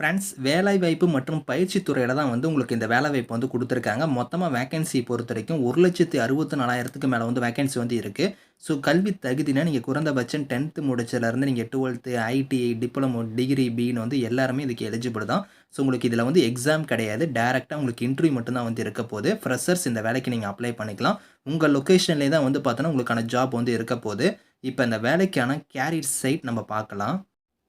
Friends வேலைவாய்ப்பு மற்றும் பயிற்சி துறையில் தான் வந்து உங்களுக்கு இந்த வேலைவாய்ப்பு வந்து கொடுத்துருக்காங்க மொத்தமாக வேக்கன்ஸி பொறுத்த வரைக்கும் ஒரு லட்சத்து அறுபத்தி நாலாயிரத்துக்கு மேலே வந்து வேகன்சி வந்து இருக்குது ஸோ கல்வி தகுதினா நீங்கள் குறைந்தபட்சம் டென்த்து முடிச்சதுலேருந்து நீங்கள் டுவெல்த்து ஐடிஐ, டிப்ளமோ, டிகிரி பின்னு வந்து எல்லாருமே இதுக்கு எலிஜிபிள் தான். ஸோ உங்களுக்கு இதில் வந்து எக்ஸாம் கிடையாது. டேரெக்டாக உங்களுக்கு இன்டர்வியூ மட்டும் தான் வந்து இருக்க போகுது ஃப்ரெஷர்ஸ் இந்த வேலைக்கு நீங்கள் அப்ளை பண்ணிக்கலாம். உங்கள் லொக்கேஷன்லேயே தான் வந்து பார்த்தோன்னா, உங்களுக்கான ஜாப் வந்து இருக்க போகுது இப்போ இந்த வேலைக்கான கேரியர் சைட் நம்ம பார்க்கலாம்.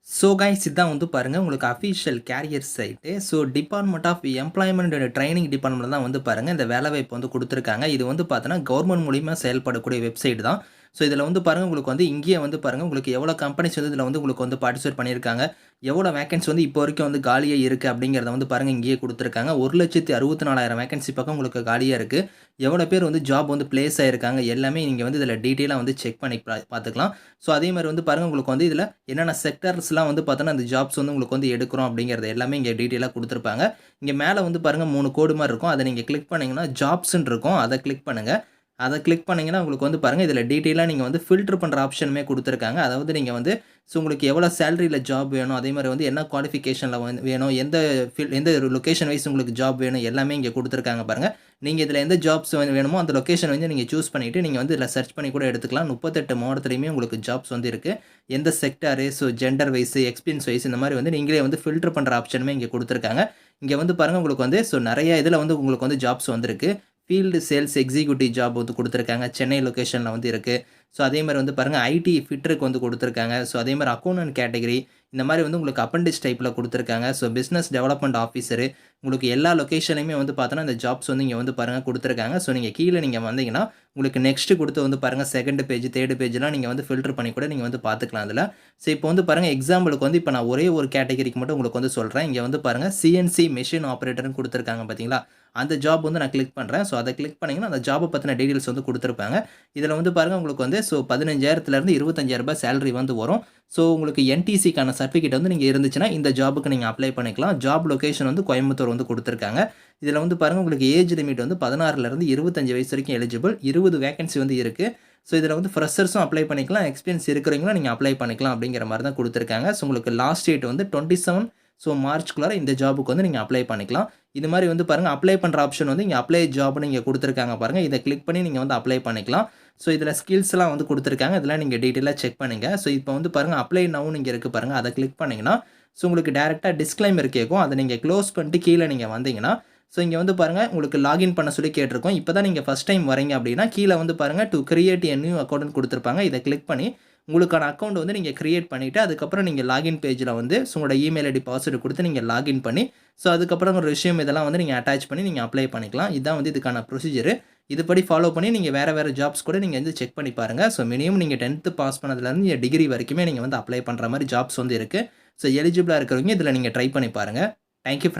ஸோ கைஸ் இதான் வந்து பாருங்கள் உங்களுக்கு official career site. So department of employment and training டிபார்ட்மெண்ட்ல தான் வந்து பாருங்கள் இந்த வேலைவாய்ப்பு வந்து கொடுத்துருக்காங்க இது வந்து பார்த்தோன்னா, கவர்மெண்ட் மூலிமா செயல்படக்கூடிய வெப்சைட் தான். ஸோ இதில் வந்து பாருங்கள் உங்களுக்கு வந்து இங்கேயே வந்து பாருங்கள் உங்களுக்கு எவ்வளோ கம்பெனிஸ் வந்து இதில் வந்து உங்களுக்கு வந்து பார்ட்டிசிபேட் பண்ணியிருக்காங்க. எவ்வளோ வேகன்சி வந்து இப்போ வரைக்கும் வந்து காலியாக இருக்குது அப்படிங்கிறத வந்து பாருங்கள் இங்கேயே குடுத்துருக்காங்க. 1,64,000 வேக்கன்சி பக்கம் உங்களுக்கு காலியாக இருக்குது எவ்வளோ பேர் வந்து ஜாப் வந்து பிளேஸ் ஆகிருக்காங்க எல்லாமே நீங்கள் வந்து இதில் டீட்டெயிலாக வந்து செக் பண்ணி பா பார்த்துக்கலாம். ஸோ அதே மாதிரி வந்து பாருங்கள் உங்களுக்கு வந்து இதில் என்னென்ன செக்டர்ஸ்லாம் வந்து பார்த்தோன்னா, அந்த ஜாப்ஸ் வந்து உங்களுக்கு வந்து எடுக்கிறோம் அப்படிங்கிறது எல்லாமே இங்கே டீட்டெயிலாக கொடுத்துருப்பாங்க இங்கே மேலே வந்து பாருங்கள் மூணு கோடு மாதிரி இருக்கும். அதை நீங்கள் கிளிக் பண்ணீங்கன்னா, ஜாப்ஸ்ன்னு இருக்கும். அதை கிளிக் பண்ணுங்கள் அதை கிளிக் பண்ணிங்கன்னா உங்களுக்கு வந்து பாருங்கள் இதில் டீட்டெயிலாக நீங்கள் வந்து ஃபில்டர் பண்ணுற ஆப்ஷனுமே கொடுத்துருக்காங்க அதாவது நீங்கள் வந்து ஸோ உங்களுக்கு எவ்வளோ சேலரியில் ஜாப் வேணும், அதே மாதிரி வந்து என்ன குவாலிஃபிகேஷனில் வேணும், எந்த ஃபீல் எந்த லொகேஷன் வைஸ் உங்களுக்கு ஜாப் வேணும் எல்லாமே இங்கே கொடுத்துருக்காங்க பாருங்கள் நீங்கள் இதில் எந்த ஜாப்ஸ் வேணுமோ அந்த லொக்கேஷன் வந்து நீங்கள் சூஸ் பண்ணிவிட்டு நீங்கள் வந்து இதில் சர்ச் பண்ணி கூட எடுத்துக்கலாம். முப்பத்தெட்டு மாவட்டத்துலேயுமே உங்களுக்கு ஜாப்ஸ் வந்து இருக்குது எந்த sector, so gender wise, experience wise இந்த மாதிரி வந்து நீங்களே வந்து ஃபில்டர் பண்ணுற ஆப்ஷனுமே இங்கே கொடுத்துருக்காங்க இங்கே வந்து பாருங்கள் உங்களுக்கு வந்து ஸோ நிறைய இதில் வந்து உங்களுக்கு வந்து ஜாப்ஸ் வந்திருக்கு. ஃபீல்டு சேல்ஸ் எக்ஸிக்யூட்டிவ் ஜாப் வந்து கொடுத்துருக்காங்க. சென்னை லொக்கேஷனில் வந்து இருக்குது ஸோ அதே மாதிரி வந்து பாருங்கள் ஐடி ஃபிட்டருக்கு வந்து கொடுத்துருக்காங்க. ஸோ அதே மாதிரி அக்கவுண்டன்ட் கேட்டகரி இந்த மாதிரி வந்து உங்களுக்கு அப்பண்டிஸ் டைப்பில் கொடுத்துருக்காங்க. ஸோ பிஸ்னஸ் டெவலப்மெண்ட் ஆஃபீஸரு உங்களுக்கு எல்லா லொக்கேஷன்லையுமே வந்து பார்த்தோன்னா, இந்த ஜாப்ஸ் வந்து இங்கே வந்து பாருங்க கொடுத்துருக்காங்க ஸோ நீங்கள் கீழே நீங்கள் வந்தீங்கன்னா, உங்களுக்கு நெக்ஸ்ட் கொடுத்து வந்து பாருங்க 2ண்ட் பேஜ், தேர்டு பேஜ்லாம் நீங்கள் வந்து ஃபில்டர் பண்ணி கூட நீங்கள் வந்து பார்த்துக்கலாம் அதில் ஸோ இப்போ வந்து பாருங்கள் எக்ஸாம்பிளுக்கு வந்து இப்போ நான் ஒரே ஒரு கேட்டகரிக்கு மட்டும் உங்களுக்கு வந்து சொல்கிறேன் இங்கே வந்து பாருங்கள் சிஎன்சி மெஷின் ஆப்ரேட்டர்னு கொடுத்துருக்காங்க பார்த்தீங்களா? அந்த ஜாப் வந்து நான் கிளிக் பண்ணுறேன் ஸோ அதை கிளிக் பண்ணிங்கன்னா அந்த ஜாப்பை பற்றின டீட்டெயில்ஸ் வந்து கொடுத்துருப்பாங்க இதில் வந்து பாருங்கள் உங்களுக்கு வந்து ஸோ பதினஞ்சாயிரத்துலேருந்து இருபத்தஞ்சாயிரரூபா சேலரி வந்து வரும். ஸோ உங்களுக்கு என்டிசிக்கான சர்டிஃபிகேட் வந்து நீங்கள் இருந்துச்சுன்னா, இந்த ஜாபுக்கு நீங்கள் அப்ளை பண்ணிக்கலாம். ஜாப் லொகேஷன் வந்து கோயம்புத்தூர் வந்து கொடுத்துருக்காங்க இதில் வந்து பாருங்கள் உங்களுக்கு ஏஜ் லிமிட் வந்து 16லருந்து 25 வயசு வரைக்கும் எலிஜிபிள். இருபது வேகன்சி வந்து இருக்குது ஸோ இதில் வந்து ஃப்ரெஷர்ஸும் அப்ளை பண்ணிக்கலாம். எக்ஸ்பீரியன்ஸ் இருக்கிறவங்களும் நீங்கள் அப்ளை பண்ணிக்கலாம் அப்படிங்கிற மாதிரி தான் கொடுத்துருக்காங்க ஸோ உங்களுக்கு லாஸ்ட் டேட் வந்து 27 ஸோ மார்ச்குள்ளார இந்த ஜாபுக்கு வந்து நீங்கள் அப்ளை பண்ணிக்கலாம். இது மாதிரி வந்து பாருங்க அப்ளை பண்ணுற ஆப்ஷன் வந்து இங்கே அப்ளை ஜாப்னு இங்கே கொடுத்துருக்காங்க பாருங்கள் இதை கிளிக் பண்ணி நீங்கள் வந்து அப்ளை பண்ணிக்கலாம். ஸோ இதில் ஸ்கில்ஸ்லாம் வந்து கொடுத்துருக்காங்க இதெல்லாம் நீங்கள் டீட்டெயிலாக செக் பண்ணுங்கள் ஸோ இப்போ வந்து பாருங்கள் அப்ளை நவ்ன்னு இங்கே இருக்குது பாருங்கள் அதை கிளிக் பண்ணிங்கன்னா ஸோ உங்களுக்கு டேரெக்டாக டிஸ்க்ளைமர் கேட்கும். அதை நீங்கள் க்ளோஸ் பண்ணிட்டு கீழே நீங்கள் வந்தீங்கன்னா, ஸோ இங்கே வந்து பாருங்கள் உங்களுக்கு லாகின் பண்ண சொல்லி கேட்டிருக்கோம் இப்போ தான் நீங்கள் ஃபர்ஸ்ட் டைம் வரீங்க அப்படின்னா, கீழே வந்து பாருங்க to create an new account கொடுத்துருப்பாங்க இதை கிளிக் பண்ணி உங்களுக்கான அக்கௌண்ட் வந்து நீங்கள் க்ரியேட் பண்ணிவிட்டு அதுக்கப்புறம் நீங்கள் லாகின் பேஜில் வந்து ஸோ உங்களோட இமெயில் ஐடி, பாஸ்வேர்டு கொடுத்து நீங்கள் லாகின் பண்ணி, ஸோ அதுக்கப்புறம் ஒரு ரெஸ்யூம் இதெல்லாம் வந்து நீங்கள் அட்டாச் பண்ணி நீங்கள் அப்ளை பண்ணிக்கலாம். இதுதான் வந்து இதுக்கான ப்ரொசீஜர். இதுபடி ஃபாலோ பண்ணி நீங்கள் வேறு வேறு ஜாப்ஸ் கூட நீங்கள் வந்து செக் பண்ணி பாருங்க. ஸோ மினிமம் நீங்கள் டென்த்து பாஸ் பண்ணதுலேருந்து டிகிரி வரைக்குமே நீங்கள் வந்து அப்ளை பண்ணுற மாதிரி ஜாப்ஸ் வந்து இருக்குது ஸோ எலிஜிபிளாக இருக்கிறவங்க இதில் நீங்கள் ட்ரை பண்ணி பாருங்க. Thank you